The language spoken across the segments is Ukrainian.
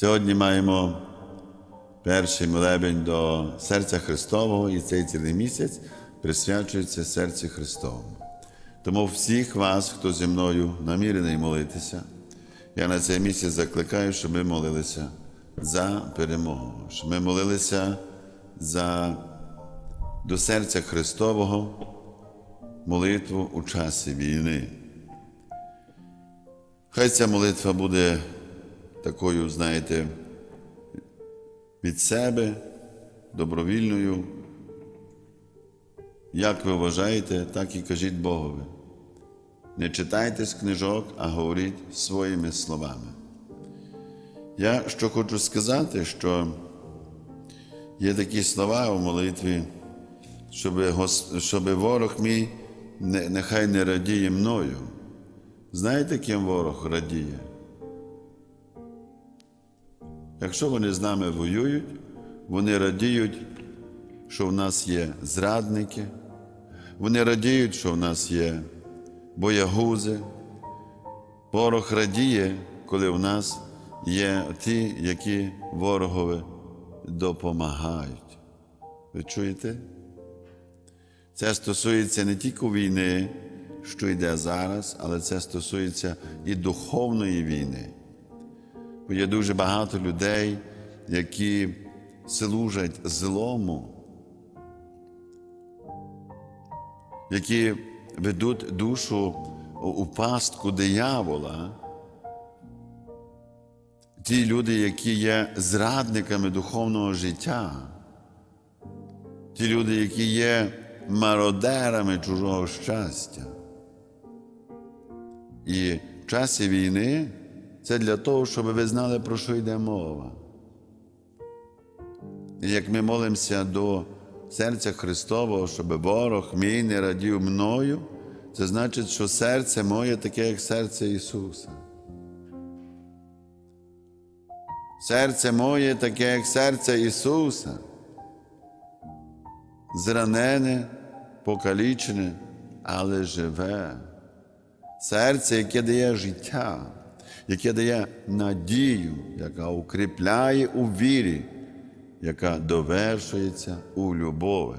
Сьогодні маємо перший молебень до серця Христового, і цей цілий місяць присвячується серцю Христовому. Тому всіх вас, хто зі мною намірений молитися, я на цей місяць закликаю, щоб ми молилися за перемогу, щоб ми молилися за до серця Христового молитву у часі війни. Хай ця молитва буде такою, знаєте, від себе, добровільною. Як ви вважаєте, так і кажіть Богові. Не читайте з книжок, а говоріть своїми словами. Я що хочу сказати, що є такі слова у молитві, щоб, щоб ворог мій нехай не радіє мною. Знаєте, ким ворог радіє? Якщо вони з нами воюють, вони радіють, що в нас є зрадники, вони радіють, що в нас є боягузи. Ворог радіє, коли в нас є ті, які ворогові допомагають. Ви чуєте? Це стосується не тільки війни, що йде зараз, але це стосується і духовної війни. Бо є дуже багато людей, які служать злому, які ведуть душу у пастку диявола. Ті люди, які є зрадниками духовного життя, ті люди, які є мародерами чужого щастя. І в часі війни це для того, щоб ви знали, про що йде мова. І як ми молимося до серця Христового, щоб ворог мій не радів мною, це значить, що серце моє таке, як серце Ісуса. Серце моє таке, як серце Ісуса. Зранене, покалічене, але живе. Серце, яке дає життя, яке дає надію, яка укріпляє у вірі, яка довершується у любові.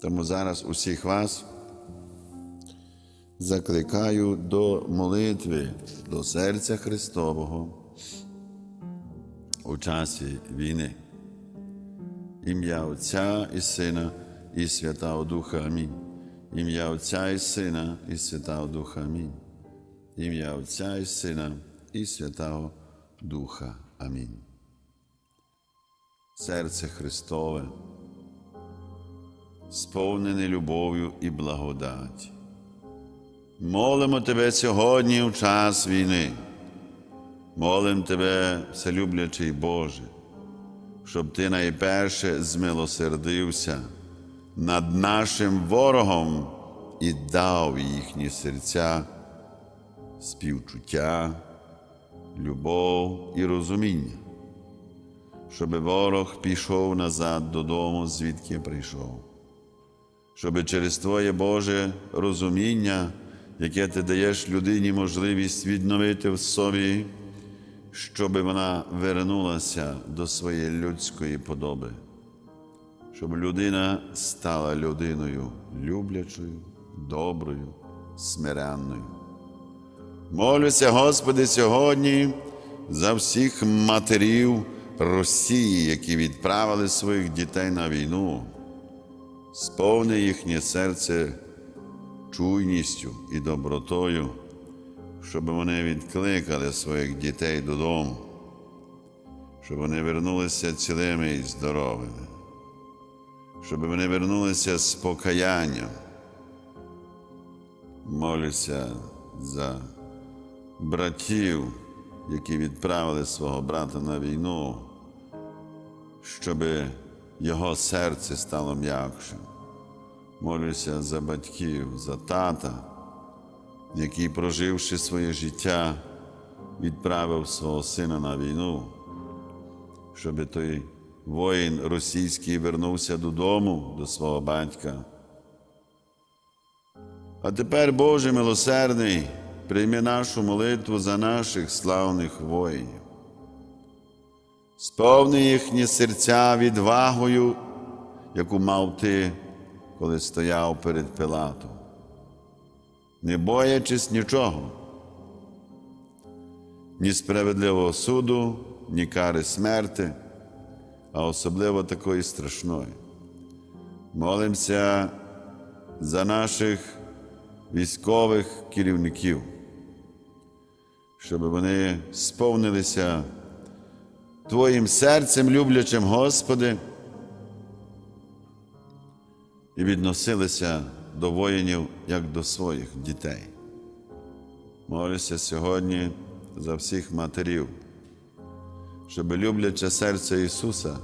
Тому зараз усіх вас закликаю до молитви, до серця Христового у часі війни. Ім'я Отця і Сина, і Святого Духа Амінь. Ім'я Отця і Сина, і Святого Духа Амінь. Ім'я Отця і Сина, і Святого Духа Амінь. Серце Христове, сповнене любов'ю і благодаті. Молимо Тебе сьогодні у час війни. Молим Тебе, вселюблячий Боже, щоб Ти найперше змилосердився над нашим ворогом і дав їхні серця співчуття, любов і розуміння, щоб ворог пішов назад додому, звідки прийшов, щоб через Твоє Боже розуміння, яке ти даєш людині можливість відновити в собі, щоб вона вернулася до своєї людської подоби щоб людина стала людиною люблячою, доброю, смиренною. Молюся, Господи, сьогодні за всіх матерів Росії, які відправили своїх дітей на війну, сповни їхнє серце чуйністю і добротою, щоб вони відкликали своїх дітей додому, щоб вони вернулися цілими і здоровими щоб вони вернулися з покаянням. Молюся за братів, які відправили свого брата на війну, щоб його серце стало м'якшим. Молюся за батьків, за тата, який, проживши своє життя, відправив свого сина на війну, щоб той воїн російський вернувся додому до свого батька. А тепер, Боже милосердний, прийми нашу молитву за наших славних воїнів. Сповни їхні серця відвагою, яку мав ти, коли стояв перед Пилатом, не боячись нічого, ні справедливого суду, ні кари смерти, а особливо такої страшної. Молимося за наших військових керівників, щоб вони сповнилися Твоїм серцем, люблячим Господи, і відносилися до воїнів як до своїх дітей. Молюся сьогодні за всіх матерів, щоб любляче серце Ісуса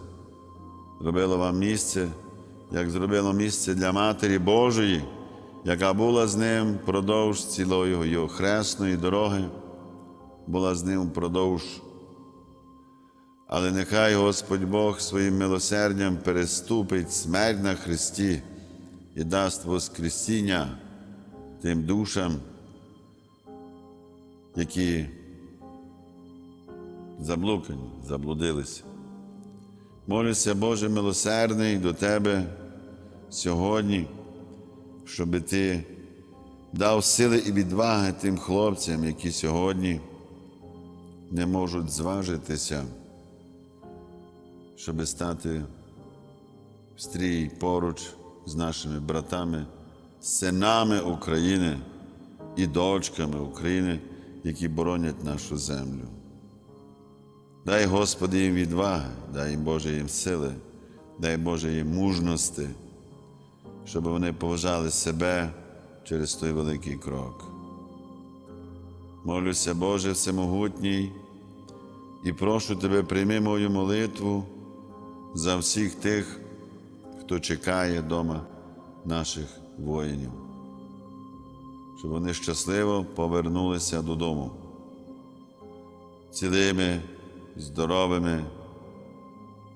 зробило вам місце, як зробило місце для Матері Божої, яка була з ним впродовж цілої його хресної дороги, була з ним впродовж. Але нехай Господь Бог своїм милосердям переступить смерть на Христі і дасть Воскресіння тим душам, які заблукані, заблудилися. Молюся, Боже милосердний до Тебе сьогодні, щоб Ти дав сили і відваги тим хлопцям, які сьогодні не можуть зважитися, щоб стати в стрій поруч з нашими братами, синами України і дочками України, які боронять нашу землю. Дай Господи їм відваги, дай їм Боже їм сили, дай Боже їм мужності, щоб вони поважали себе через той великий крок. Молюся, Боже Всемогутній, і прошу Тебе, прийми мою молитву за всіх тих, хто чекає вдома наших воїнів, щоб вони щасливо повернулися додому, цілими, здоровими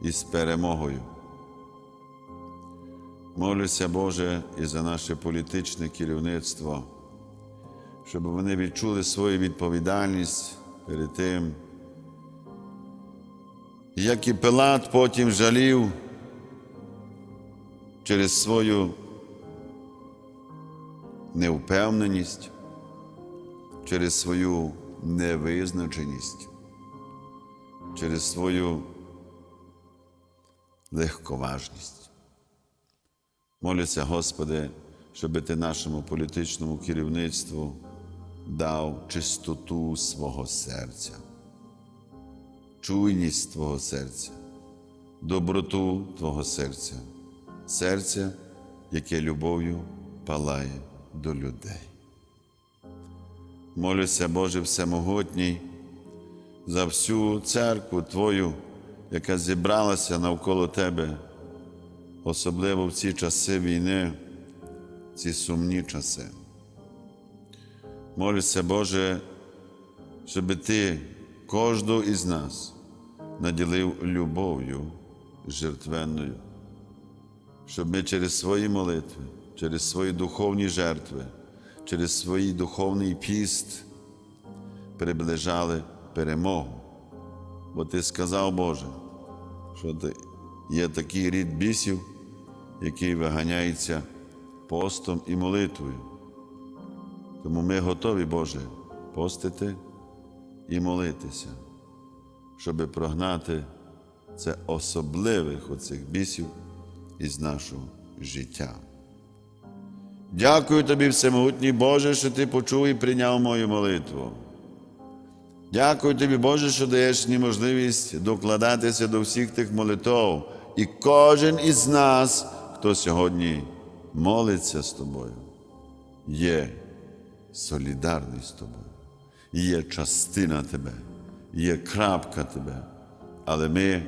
і з перемогою. Молюся, Боже, і за наше політичне керівництво, щоб вони відчули свою відповідальність перед тим, як і Пилат потім жалів через свою невпевненість, через свою невизначеність, через свою легковажність. Молюся, Господи, щоб Ти нашому політичному керівництву дав чистоту свого серця, чуйність Твого серця, доброту Твого серця, серця, яке любов'ю палає до людей. Молюся, Боже Всемогутній, за всю церкву Твою, яка зібралася навколо Тебе, особливо в ці часи війни, ці сумні часи. Молюся, Боже, щоб Ти кожного із нас наділив любов'ю жертвенною, щоб ми через свої молитви, через свої духовні жертви, через свій духовний піст приближали перемогу. Бо Ти сказав, Боже, що ти- є такий рід бісів, який виганяється постом і молитвою. Тому ми готові, Боже, постити і молитися, щоб прогнати це особливих оцих бісів із нашого життя. Дякую тобі, всемогутній Боже, що ти почув і прийняв мою молитву. Дякую тобі, Боже, що даєш мені можливість докладатися до всіх тих молитв. І кожен із нас, хто сьогодні молиться з тобою, є солідарний з тобою, є частина тебе, є крапка тебе. Але ми,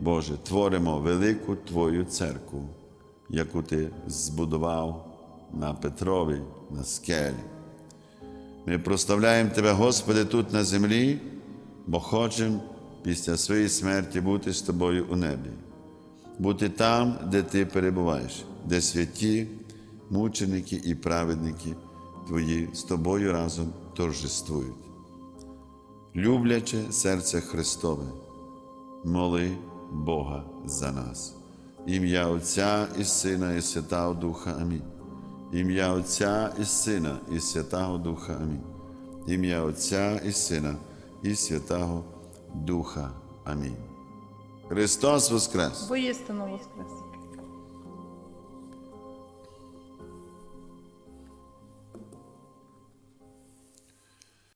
Боже, творимо велику Твою церкву, яку Ти збудував на Петрові, на скелі. Ми прославляємо Тебе, Господи, тут на землі, бо хочемо після своєї смерті бути з Тобою у небі, бути там, де Ти перебуваєш, де святі, мученики і праведники Твої з Тобою разом торжествують. Любляче серце Христове, моли Бога за нас. Ім'я Отця і Сина, і Святого Духа. Амінь. Ім'я Отця і Сина, і Святого Духа. Амінь. Ім'я Отця і Сина, і Святого Духа. Амінь. Христос Воскрес! Воістину воскрес.